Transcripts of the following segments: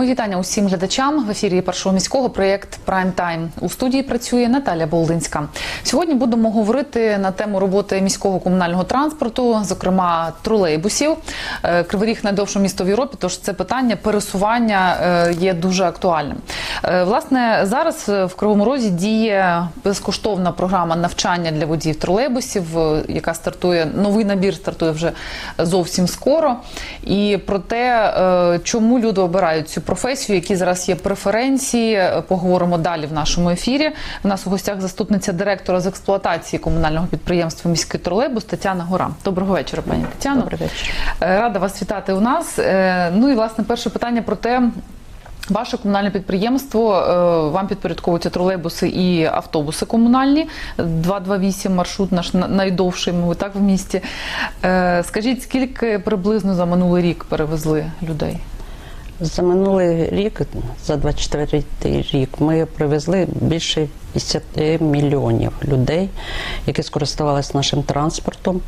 Мої вітання усім глядачам в ефірі першого міського проєкт Прайм Тайм. У студії працює Наталя Болдинська. Сьогодні будемо говорити на тему роботи міського комунального транспорту, зокрема тролейбусів. Криворіг найдовше місто в Європі, тож це питання пересування е, є дуже актуальним. Е, Власне, зараз е, в Кривому Розі діє безкоштовна програма навчання для водіїв тролейбусів, е, яка стартує новий набір стартує вже зовсім скоро. І про те, чому люди обирають цю професію, які зараз є преференції, поговоримо далі в нашому ефірі. У нас у гостях заступниця директора з експлуатації комунального підприємства міський тролейбус Тетяна Гора. Доброго вечора, пані Тетяно. Добрий вечір. Рада вас вітати у нас. Ну і власне перше питання про те. Ваше комунальне підприємство е, вам підпорядковуються тролейбуси і автобуси комунальні. 228 маршрут наш найдовший, мабуть, так в місті. Е, Скажіть, скільки приблизно за минулий рік перевезли людей? За минулий рік, за 24 рік, ми привезли більше 50 мільйонів людей, які скористувалися нашим транспортом,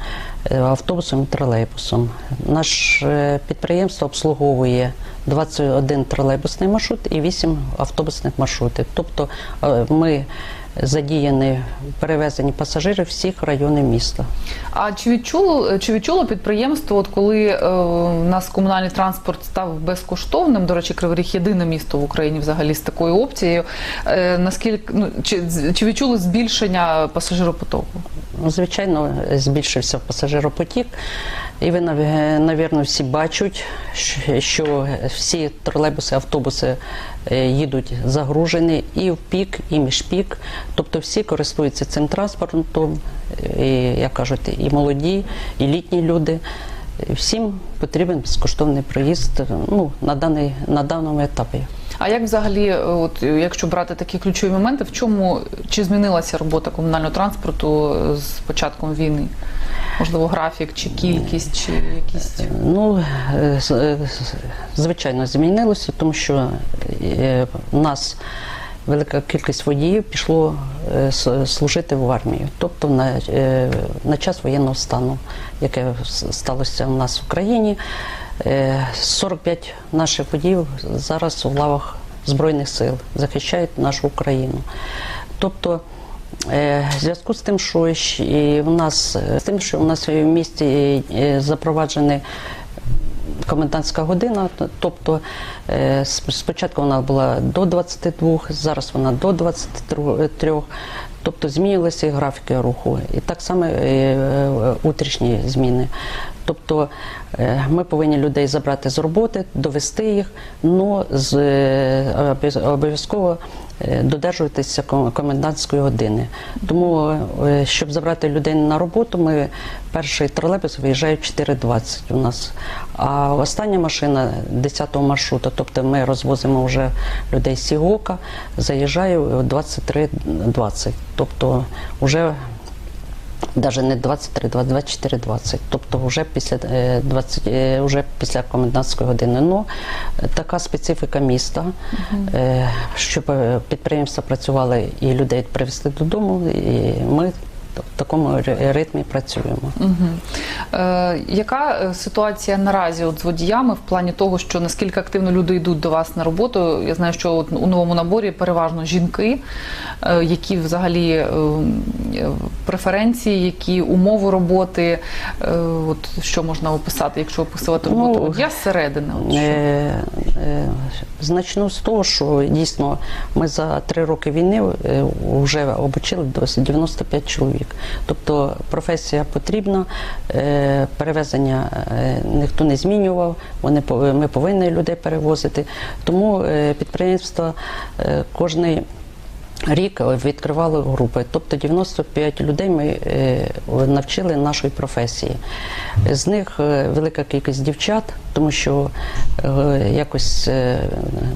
е, автобусом і тролейбусом. Наше підприємство обслуговує 21 тролейбусний маршрут і 8 автобусних маршрутів. Тобто е, ми задіяні в перевезенні пасажирів всіх районів міста. А чи відчуло чи відчуло підприємство, от коли е, у нас комунальний транспорт став безкоштовним? До речі, Кривий Ріг єдине місто в Україні взагалі з такою опцією. Е, наскільки ну чи, чи відчули збільшення пасажиропотоку? Ну, Звичайно, збільшився пасажиропотік, і ви, нав- навірно, всі бачать, що всі тролейбуси, автобуси е, їдуть загружені і в пік, і між пік. Тобто всі користуються цим транспортом, і, як кажуть, і молоді, і літні люди. Всім потрібен безкоштовний проїзд ну, на, даний, на даному етапі. А як взагалі, е, от якщо брати такі ключові моменти, в чому чи змінилася робота комунального транспорту е, з початком війни? Можливо, графік, чи кількість, чи якісь Ну, е, е, звичайно, змінилося, тому що е, у нас велика кількість водіїв пішло е, служити в армію, тобто на, е, на час воєнного стану, яке сталося у нас в Україні. Е, 45 наших водіїв зараз у лавах Збройних сил захищають нашу Україну. Тобто Е, В зв'язку з тим, що і в нас е, з тим, що у нас в місті е, запроваджений комендантська година, тобто е, спочатку вона була до 22, зараз вона до 23, тобто змінилися і графіки руху, і так само е, е, утрішні зміни. Тобто е, ми повинні людей забрати з роботи, довести їх, але з е, обов'язково е, додержуватися комендантської години. Тому, щоб забрати людей на роботу, ми перший тролейбус виїжджає в 4.20 у нас. А остання машина 10-го маршруту, тобто ми розвозимо вже людей з Сігока, заїжджає в 23.20. Тобто вже навіть не 23, 24, 20. Тобто вже після е, 20, е, вже після комендантської години. Ну така специфіка міста, е, щоб е, підприємства працювали і людей привезли додому. І ми в такому ри- ритмі працюємо. Угу. Е, яка е, ситуація наразі от з водіями в плані того, що наскільки активно люди йдуть до вас на роботу? Я знаю, що от у новому наборі переважно жінки, е, які взагалі е, е, преференції, які умови роботи, е, от що можна описати, якщо описувати Ну, роботу водія зсередини? От, що? Е, е, Значну з того, що дійсно ми за три роки війни е, вже обучили досить 95 чоловік. Тобто професія потрібна, е, перевезення е, ніхто не змінював, вони ми повинні людей перевозити. Тому е, підприємство кожний. Рік відкривали групи, тобто 95 людей ми навчили нашої професії. З них велика кількість дівчат, тому що якось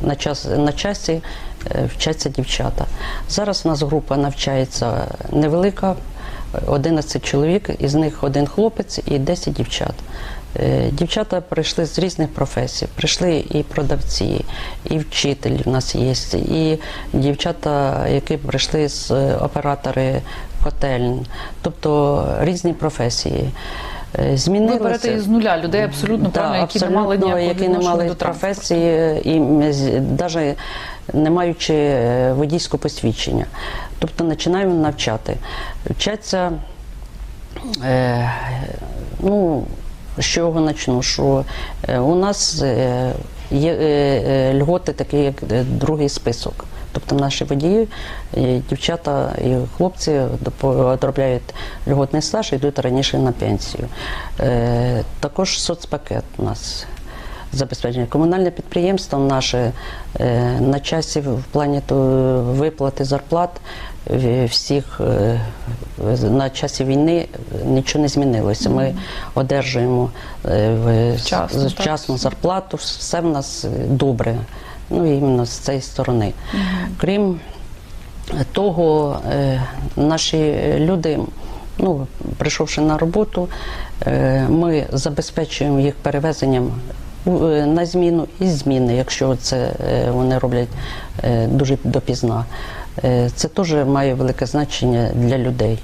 на, час, на часі вчаться дівчата. Зараз у нас група навчається невелика, 11 чоловік, із них один хлопець і 10 дівчат. Е, Дівчата прийшли з різних професій. Прийшли і продавці, і вчителі в нас є, і дівчата, які прийшли з е, оператори котельн, тобто різні професії. Е, Ви Змінилося. берете із нуля людей абсолютно Да, правильно, які не мали ніякого які не мали професії і навіть не маючи е, водійського посвідчення. Тобто починаємо навчати. Вчаться, е, ну, з чого почну? Що е, у нас е, є льготи, такі як другий список. Тобто наші водії, дівчата і хлопці одробляють льготний стаж і йдуть раніше на пенсію. Також соцпакет у нас забезпечення. Комунальне підприємство наше е, на часі в плані виплати зарплат всіх е, на часі війни нічого не змінилося. Ми одержуємо е, в- Вчасно, зарплату, все в нас добре. Ну, іменно з цієї сторони. Крім того, наші люди, ну, прийшовши на роботу, ми забезпечуємо їх перевезенням на зміну і зміни, якщо це е, вони роблять е, дуже допізна. Е, Це теж має велике значення для людей.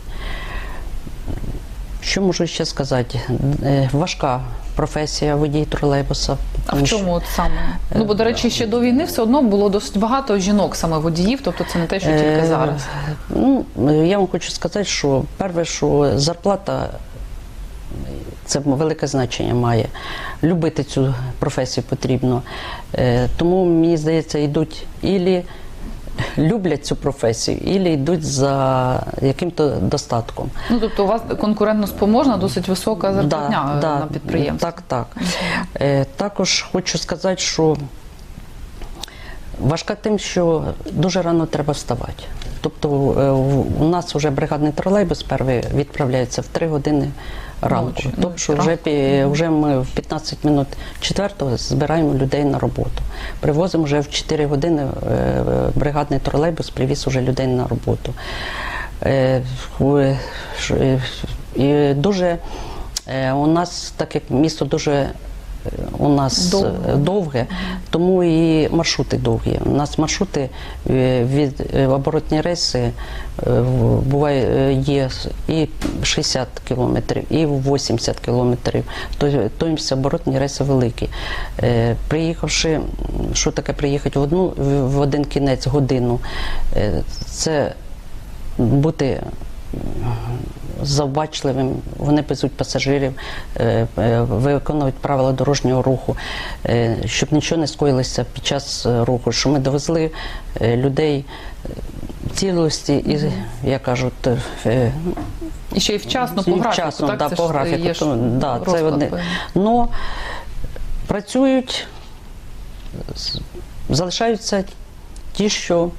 Що можу ще сказати? Е, Важка професія водій тролейбуса. А в чому от саме? Ну бо до речі, ще до війни все одно було досить багато жінок саме водіїв, тобто це не те, що тільки Е, зараз. Ну, я вам хочу сказати, що перше, що зарплата це велике значення має. Любити цю професію потрібно. Е, Тому мені здається, йдуть ілі люблять цю професію, ілі йдуть за яким-то достатком. Ну тобто у вас конкурентно спроможна, досить висока зарплатня е, на підприємстві. Так, так. Е, також хочу сказати, що важка тим, що дуже рано треба вставати. Тобто е, у нас вже бригадний тролейбус перший відправляється в 3 години ранку. Тобто вже, вже ми в 15 минут четвертого збираємо людей на роботу. Привозимо вже в 4 години е, бригадний тролейбус привіз вже людей на роботу. Е, І дуже у нас, так як місто дуже у нас Довге. довге, довге тому і маршрути довгі. У нас маршрути е, від е, оборотні рейси е, буває е, є і 60 кілометрів, і 80 кілометрів. То- Тобто оборотні рейси великі. Е, Приїхавши, що таке приїхати в одну в- один кінець годину, е, це бути завбачливим, вони везуть пасажирів, е, е, виконують правила дорожнього руху, е, щоб нічого не скоїлося під час руху, що ми довезли людей цілості і, як кажуть, І ще й вчасно по графіку, вчасно, так? да, Це по графіку. є то, да, це одне. Но працюють, залишаються ті, що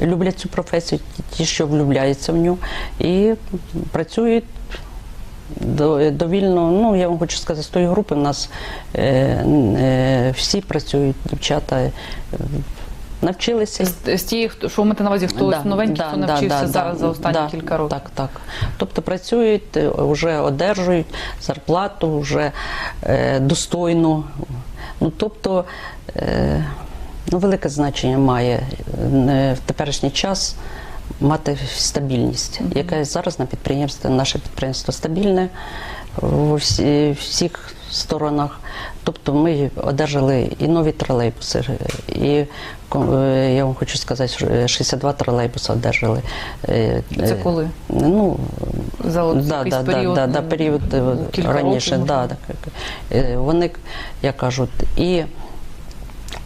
люблять цю професію, ті, що влюбляються в нього, і працюють. Довільно, ну я вам хочу сказати, з тої групи в нас е, е, всі працюють, дівчата е, навчилися. З, тієї, що маєте на увазі, хто ось новенький, хто навчився зараз за останні да, кілька років. Так, так. Тобто працюють, е, вже одержують зарплату, вже е, достойну. Ну, тобто, е, ну, велике значення має е, в теперішній час мати стабільність, яка зараз на підприємстві, наше підприємство стабільне всі, всіх сторонах. Тобто ми одержали і нові тролейбуси, і е, я вам хочу сказати, що, е, 62 тролейбуси одержали. Е, Це коли? Ну, За да, да, період, да, да, ну, період раніше. да, е, вони, як кажуть, і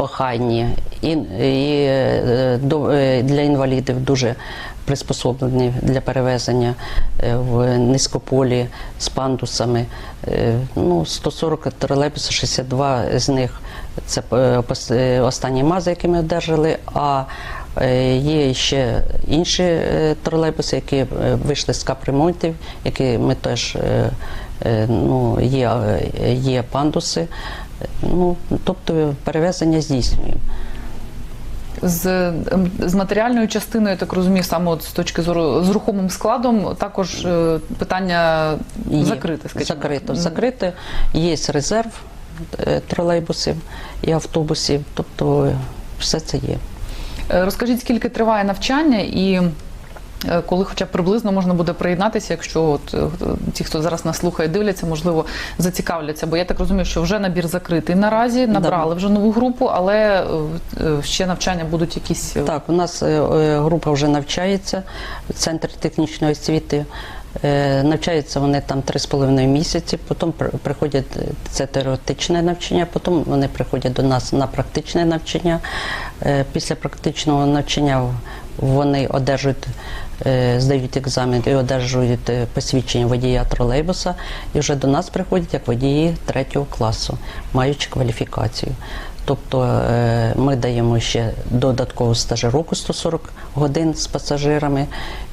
охайні, і, і е, е, для інвалідів дуже приспособлені для перевезення е, в низькополі з пандусами. Ну, 140 тролейбусів, 62 з них це останні мази, які ми одержали. А є ще інші е, тролейбуси, які е, вийшли з капремонтів, які ми теж е, е, ну, є, е, є пандуси. Ну, тобто перевезення здійснюємо. З, ем, з матеріальною частиною, я так розумію, саме от з точки зору з рухомим складом, також е, питання Є. закрите, скажімо. Закрито. Закрите. Є резерв е, тролейбусів і автобусів, тобто е, все це є. Е, Розкажіть, скільки триває навчання і е, коли хоча б приблизно можна буде приєднатися, якщо от е, ті, хто зараз нас слухає, дивляться, можливо, зацікавляться. Бо я так розумію, що вже набір закритий наразі, набрали вже нову групу, але ще навчання будуть якісь. Так, у нас група вже навчається в центрі технічної освіти. Е, Навчаються вони там 3,5 місяці, потім приходять е, це теоретичне навчання, потім вони приходять до нас на практичне навчання. Е, Після практичного навчання вони одержують, здають екзамен і одержують посвідчення водія тролейбуса, і вже до нас приходять як водії третього класу, маючи кваліфікацію. Тобто ми даємо ще додаткову стажировку 140 годин з пасажирами,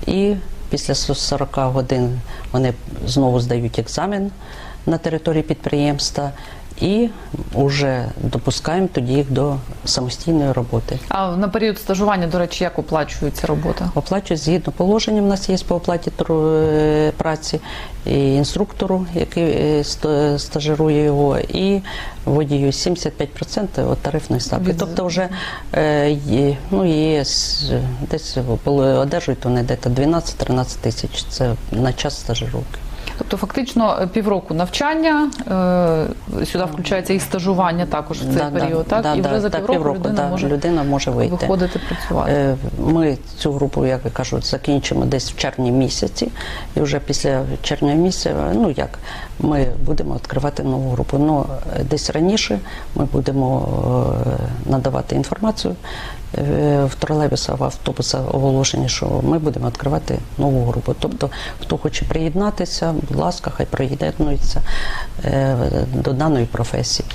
і після 140 годин вони знову здають екзамен на території підприємства і вже допускаємо тоді їх до самостійної роботи. А на період стажування, до речі, як оплачується робота? Оплачують згідно положення. У нас є по оплаті е, праці і інструктору, який е, стажирує його, і водію 75% від тарифної ставки. Від- Тобто вже е, є, ну, є десь одержують вони десь 12-13 тисяч. Це на час стажировки. Тобто, фактично, е, півроку навчання е, сюди включається і стажування також в цей Да, період, да, так? і да, вже за да, півроку, людина да, може людина може вийти. виходити працювати. Е, Ми цю групу, як я кажу, закінчимо десь в червні місяці, і вже після червня місяця, ну як, ми будемо відкривати нову групу. Ну, десь раніше ми будемо надавати інформацію в тролейбусах, в автобусах оголошення, що ми будемо відкривати нову групу. Тобто, хто хоче приєднатися, будь ласка, хай приєднується е, до даної професії.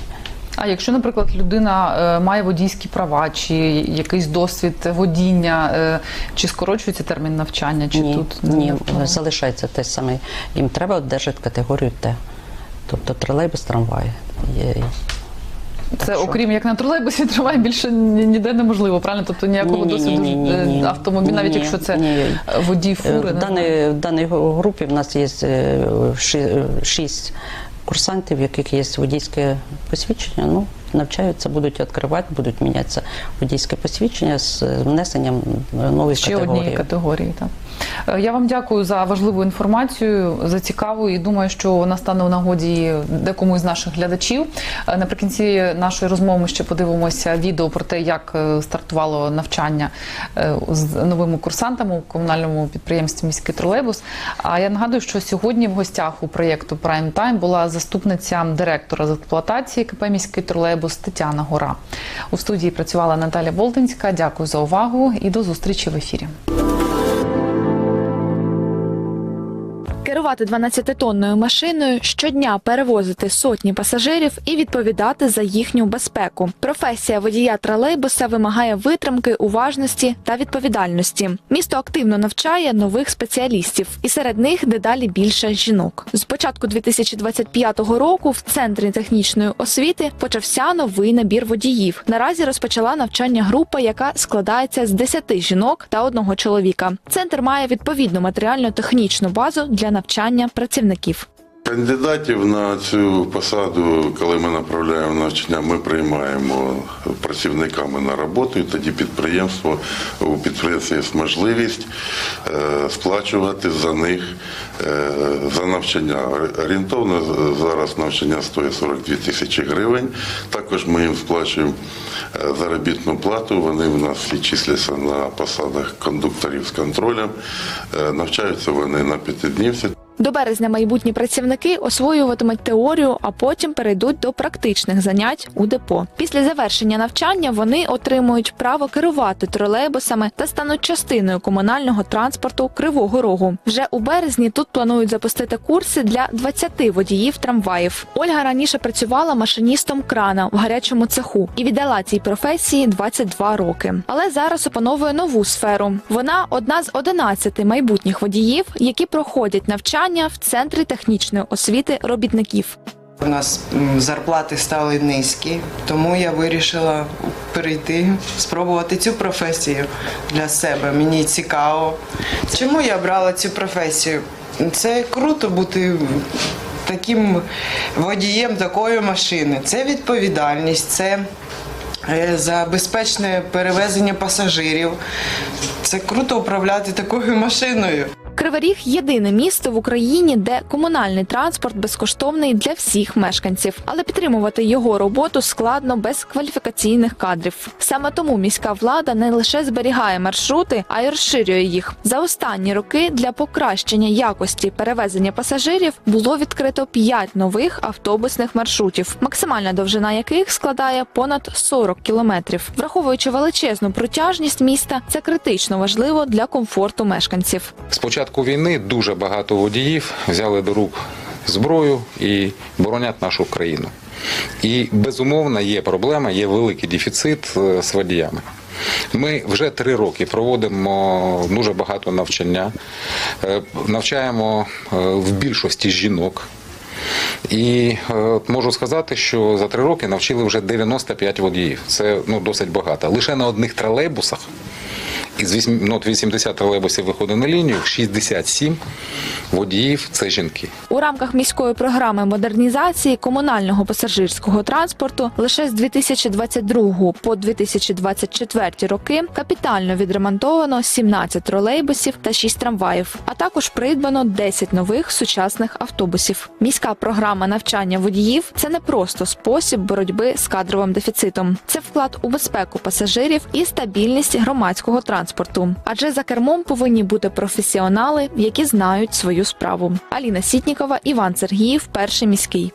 А якщо, наприклад, людина е, має водійські права, чи якийсь досвід водіння, е, чи скорочується термін навчання, чи ні, тут ні, не залишається те саме. Їм треба одержати категорію Т. Тобто тролейбус трамвай. Є, Це що? окрім як на тролейбусі триває більше ніде неможливо, правильно? Тобто ніякого досвіду е, автомобіль, навіть якщо це ні. водій Е, фури. В даній, в даній групі в нас є е, шість курсантів, в яких є водійське посвідчення. Ну, навчаються, будуть відкривати, будуть мінятися водійське посвідчення з внесенням нових Ще категорій. однієї категорії. Так. Е, Я вам дякую за важливу інформацію, за цікаву і думаю, що вона стане у нагоді декому із наших глядачів. Е, Наприкінці нашої розмови ми ще подивимося відео про те, як е, стартувало навчання з новими курсантами у комунальному підприємстві міський тролейбус. А я нагадую, що сьогодні в гостях у проєкту Prime Time була заступниця директора з експлуатації КП міський тролейбус Тетяна Гора. У студії працювала Наталя Болтинська. Дякую за увагу і до зустрічі в ефірі. Керувати 12-тонною машиною, щодня перевозити сотні пасажирів і відповідати за їхню безпеку. Професія водія тролейбуса вимагає витримки, уважності та відповідальності. Місто активно навчає нових спеціалістів, і серед них дедалі більше жінок. З початку 2025 року в центрі технічної освіти почався новий набір водіїв. Наразі розпочала навчання група, яка складається з 10 жінок та одного чоловіка. Центр має відповідну матеріально-технічну базу для навчання працівників. Кандидатів на цю посаду, коли ми направляємо навчання, ми приймаємо працівниками на роботу, і тоді підприємство у підприємстві є можливість е, сплачувати за них е, за навчання. Орієнтовно зараз навчання стоїть 42 тисячі гривень. Також ми їм сплачуємо е, заробітну плату. Вони в нас числяться на посадах кондукторів з контролем. Навчаються вони на п'ятиднівці. До березня майбутні працівники освоюватимуть теорію, а потім перейдуть до практичних занять у депо. Після завершення навчання вони отримують право керувати тролейбусами та стануть частиною комунального транспорту Кривого Рогу. Вже у березні тут планують запустити курси для 20 водіїв трамваїв. Ольга раніше працювала машиністом крана в гарячому цеху і віддала цій професії 22 роки. Але зараз опановує нову сферу. Вона одна з 11 майбутніх водіїв, які проходять навчання в центрі технічної освіти робітників. У нас зарплати стали низькі, тому я вирішила перейти, спробувати цю професію для себе. Мені цікаво. Чому я брала цю професію? Це круто бути таким водієм такої машини. Це відповідальність, це е, за безпечне перевезення пасажирів. Це круто управляти такою машиною. Кривий єдине місто в Україні, де комунальний транспорт безкоштовний для всіх мешканців, але підтримувати його роботу складно без кваліфікаційних кадрів. Саме тому міська влада не лише зберігає маршрути, а й розширює їх. За останні роки для покращення якості перевезення пасажирів було відкрито 5 нових автобусних маршрутів, максимальна довжина яких складає понад 40 кілометрів. Враховуючи величезну протяжність міста, це критично важливо для комфорту мешканців. З початку війни дуже багато водіїв взяли до рук зброю і боронять нашу країну. І безумовно є проблема, є великий дефіцит е, з водіями. Ми вже три роки проводимо дуже багато навчання, Е, навчаємо е, в більшості жінок. І можу сказати, що за три роки навчили вже 95 водіїв. Це ну, досить багато. Лише на одних тролейбусах із ну, 80 тролейбусів виходить на лінію, 67 водіїв це жінки. У рамках міської програми модернізації комунального пасажирського транспорту лише з 2022 по 2024 роки капітально відремонтовано 17 тролейбусів та 6 трамваїв, а також придбано 10 нових сучасних автобусів. Міська програма навчання водіїв це не просто спосіб боротьби з кадровим дефіцитом, це вклад у безпеку пасажирів і стабільність громадського транспорту. Адже за кермом повинні бути професіонали, які знають свою справу. Аліна Сітнікова, Іван Сергіїв, перший міський.